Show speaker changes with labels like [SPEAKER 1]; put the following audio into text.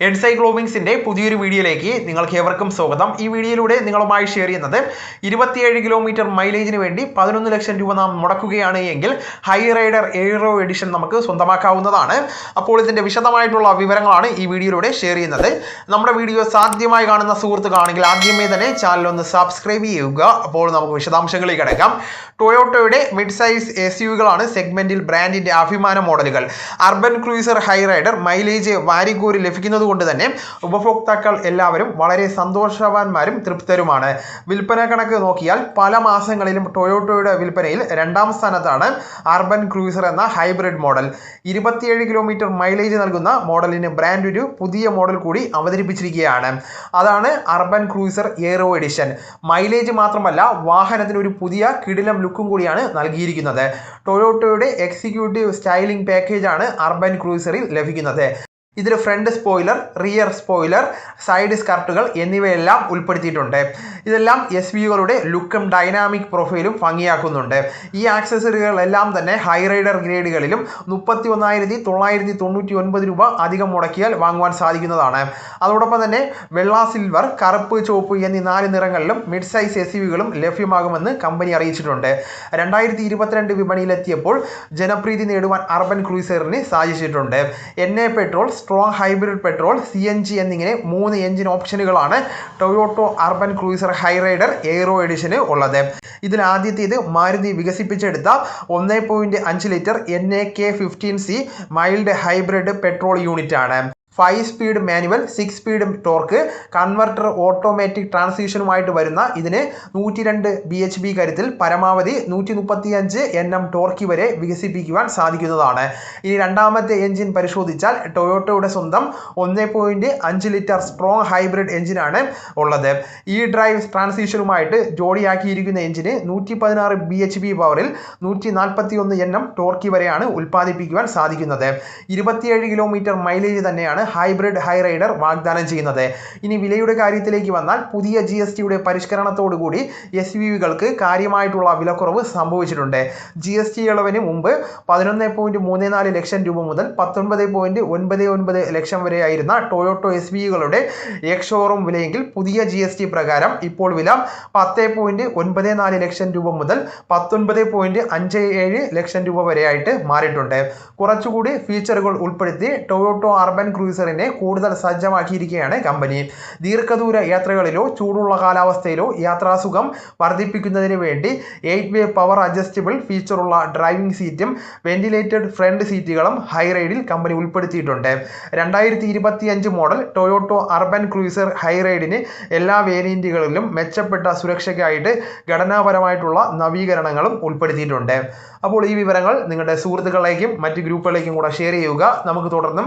[SPEAKER 1] എഡ്സൈക്ലോവിങ്സിന്റെ പുതിയൊരു വീഡിയോയിലേക്ക് നിങ്ങൾക്ക് ഏവർക്കും സ്വാഗതം. ഈ വീഡിയോയിലൂടെ നിങ്ങളുമായി ഷെയർ ചെയ്യുന്നത് ഇരുപത്തിയേഴ് കിലോമീറ്റർ മൈലേജിന് വേണ്ടി പതിനൊന്ന് ലക്ഷം രൂപ നാം മുടക്കുകയാണ് എങ്കിൽ ഹൈ റൈഡർ എയ്റോ എഡിഷൻ നമുക്ക് സ്വന്തമാക്കാവുന്നതാണ്. അപ്പോൾ ഇതിന്റെ വിശദമായിട്ടുള്ള വിവരങ്ങളാണ് ഈ വീഡിയോയിലൂടെ ഷെയർ ചെയ്യുന്നത്. നമ്മുടെ വീഡിയോ സാധ്യമായി കാണുന്ന സുഹൃത്തുക്കളാണെങ്കിൽ ആദ്യമേ തന്നെ ചാനൽ ഒന്ന് സബ്സ്ക്രൈബ് ചെയ്യുക. അപ്പോൾ നമുക്ക് വിശദാംശങ്ങളിലേക്ക് കിടക്കാം. ടൊയോട്ടോയുടെ മിഡ് സൈസ് എസ് യുകളാണ് സെഗ്മെന്റിൽ ബ്രാൻഡിന്റെ അഭിമാന മോഡലുകൾ Urban Cruiser Hyryder mileage വാരിക്കോരി ലഭിക്കുന്നത് കൊണ്ട് തന്നെ ഉപഭോക്താക്കൾ എല്ലാവരും വളരെ സന്തോഷവാന്മാരും തൃപ്തരുമാണ്. വിൽപ്പന കണക്ക് നോക്കിയാൽ പല മാസങ്ങളിലും ടൊയോട്ടോയുടെ വിൽപ്പനയിൽ രണ്ടാം സ്ഥാനത്താണ് അർബൻ ക്രൂസർ എന്ന ഹൈബ്രിഡ് മോഡൽ. ഇരുപത്തിയേഴ് കിലോമീറ്റർ മൈലേജ് നൽകുന്ന മോഡലിന് ബ്രാൻഡ് ഒരു പുതിയ മോഡൽ കൂടി അവതരിപ്പിച്ചിരിക്കുകയാണ്. അതാണ് Urban Cruiser Aero edition. Mileage മാത്രമല്ല വാഹനത്തിന് ഒരു പുതിയ കിടിലം ലുക്കും കൂടിയാണ് നൽകിയിരിക്കുന്നത്. ടൊയോട്ടോയുടെ എക്സിക്യൂട്ടീവ് സ്റ്റൈലിംഗ് പാക്കേജാണ് അർബൻ ക്രൂസറിൽ ലഭിക്കുന്നത്. ഇതിൽ front spoiler rear spoiler side സ്കർട്ടുകൾ എന്നിവയെല്ലാം ഉൾപ്പെടുത്തിയിട്ടുണ്ട്. ഇതെല്ലാം എസ് വികളുടെ ലുക്കും ഡൈനാമിക് പ്രൊഫൈലും ഭംഗിയാക്കുന്നുണ്ട്. ഈ ആക്സസറികളെല്ലാം തന്നെ ഹൈ റൈഡർ ഗ്രേഡുകളിലും മുപ്പത്തി ഒന്നായിരത്തി തൊള്ളായിരത്തി തൊണ്ണൂറ്റി ഒൻപത് രൂപ അധികം മുടക്കിയാൽ വാങ്ങുവാൻ സാധിക്കുന്നതാണ്. അതോടൊപ്പം തന്നെ വെള്ള സിൽവർ കറുപ്പ് ചുവപ്പ് എന്നീ നാല് നിറങ്ങളിലും മിഡ് സൈസ് എസ് വികളും ലഭ്യമാകുമെന്ന് കമ്പനി അറിയിച്ചിട്ടുണ്ട്. രണ്ടായിരത്തി ഇരുപത്തിരണ്ട് വിപണിയിലെത്തിയപ്പോൾ ജനപ്രീതി നേടുവാൻ അർബൻ ക്രൂസറിന് സാധിച്ചിട്ടുണ്ട്. N A petrol strong hybrid petrol C N G എന്നിങ്ങനെ മൂന്ന് engine ഓപ്ഷനുകളാണ് Toyota Urban Cruiser Hyryder Aero എഡിഷന് ഉള്ളത്. ഇതിൽ ആദ്യത്തേത് മാരുതി വികസിപ്പിച്ചെടുത്ത ഒന്ന് പോയിന്റ് അഞ്ച് litre N A K fifteen C mild hybrid petrol യൂണിറ്റാണ് five speed manual six speed torque converter automatic ട്രാൻസ്മിഷനുമായിട്ട് വരുന്ന ഇതിന് നൂറ്റി രണ്ട് ബി എച്ച് ബി കരുത്തിൽ പരമാവധി നൂറ്റി മുപ്പത്തി അഞ്ച് എൻ എം ടോർക്കി വരെ വികസിപ്പിക്കുവാൻ സാധിക്കുന്നതാണ്. ഇനി രണ്ടാമത്തെ എഞ്ചിൻ പരിശോധിച്ചാൽ ടൊയോട്ടോയുടെ സ്വന്തം ഒന്ന് പോയിന്റ് അഞ്ച് ലിറ്റർ സ്ട്രോങ് ഹൈബ്രിഡ് എഞ്ചിനാണ് ഉള്ളത്. ഈ ഡ്രൈവ് ട്രാൻസ്മിഷനുമായിട്ട് ജോഡിയാക്കിയിരിക്കുന്ന എഞ്ചിന് നൂറ്റി പതിനാറ് ബി എച്ച് ബി പവറിൽ നൂറ്റി നാൽപ്പത്തി ഒന്ന് എൻ എം ടോർക്കി വരെയാണ് ഉൽപ്പാദിപ്പിക്കുവാൻ സാധിക്കുന്നത്. ഇരുപത്തിയേഴ് കിലോമീറ്റർ മൈലേജ് തന്നെയാണ് ഹൈബ്രിഡ് ഹൈ റൈഡർ വാഗ്ദാനം ചെയ്യുന്നത്. ഇനി വിലയുടെ കാര്യത്തിലേക്ക് വന്നാൽ പുതിയ ജി എസ് ടിയുടെ പരിഷ്കരണത്തോടുകൂടി എസ് യു വികൾക്ക് കാര്യമായിട്ടുള്ള വിലക്കുറവ് സംഭവിച്ചിട്ടുണ്ട്. ജി എസ് ടി ഇളവിന് മുമ്പ് പതിനൊന്ന് പോയിന്റ് മൂന്ന് നാല് ലക്ഷം രൂപ മുതൽ പത്തൊൻപത് പോയിന്റ് ഒൻപത് ഒൻപത് ലക്ഷം വരെയായിരുന്ന ടൊയോട്ടോ എസ് വികളുടെ എക്സ് ഷോറൂം വിലയെങ്കിൽ പുതിയ ജി എസ് ടി പ്രകാരം ഇപ്പോൾ വില പത്ത് പോയിന്റ് ഒൻപത് നാല് ലക്ഷം രൂപ മുതൽ പത്തൊൻപത് പോയിന്റ് അഞ്ച് ഏഴ് ലക്ഷം രൂപ വരെയായിട്ട് മാറിയിട്ടുണ്ട്. കുറച്ചുകൂടി ഫീച്ചറുകൾ ഉൾപ്പെടുത്തി ടൊയോട്ടോ അർബൻ ക്രൂസറിനെ കൂടുതൽ സജ്ജമാക്കിയിരിക്കുകയാണ് കമ്പനി. ദീർഘദൂര യാത്രകളിലോ ചൂടുള്ള കാലാവസ്ഥയിലോ യാത്രാസുഖം വർദ്ധിപ്പിക്കുന്നതിന് വേണ്ടി എയ്റ്റ് വേ പവർ അഡ്ജസ്റ്റബിൾ ഫീച്ചറുള്ള ഡ്രൈവിംഗ് സീറ്റും വെന്റിലേറ്റഡ് ഫ്രണ്ട് സീറ്റുകളും ഹൈറൈഡിൽ കമ്പനി ഉൾപ്പെടുത്തിയിട്ടുണ്ട്. രണ്ടായിരത്തി ഇരുപത്തിയഞ്ച് മോഡൽ ടൊയോട്ടോ അർബൻ ക്രൂസർ ഹൈറൈഡിന് എല്ലാ വേരിയന്റുകളിലും മെച്ചപ്പെട്ട സുരക്ഷയ്ക്കായിട്ട് ഘടനാപരമായിട്ടുള്ള നവീകരണങ്ങളും ഉൾപ്പെടുത്തിയിട്ടുണ്ട്. അപ്പോൾ ഈ വിവരങ്ങൾ നിങ്ങളുടെ സുഹൃത്തുക്കളേക്കും മറ്റ് ഗ്രൂപ്പുകളിലേക്കും കൂടെ ഷെയർ ചെയ്യുക. നമുക്ക് തുടർന്നും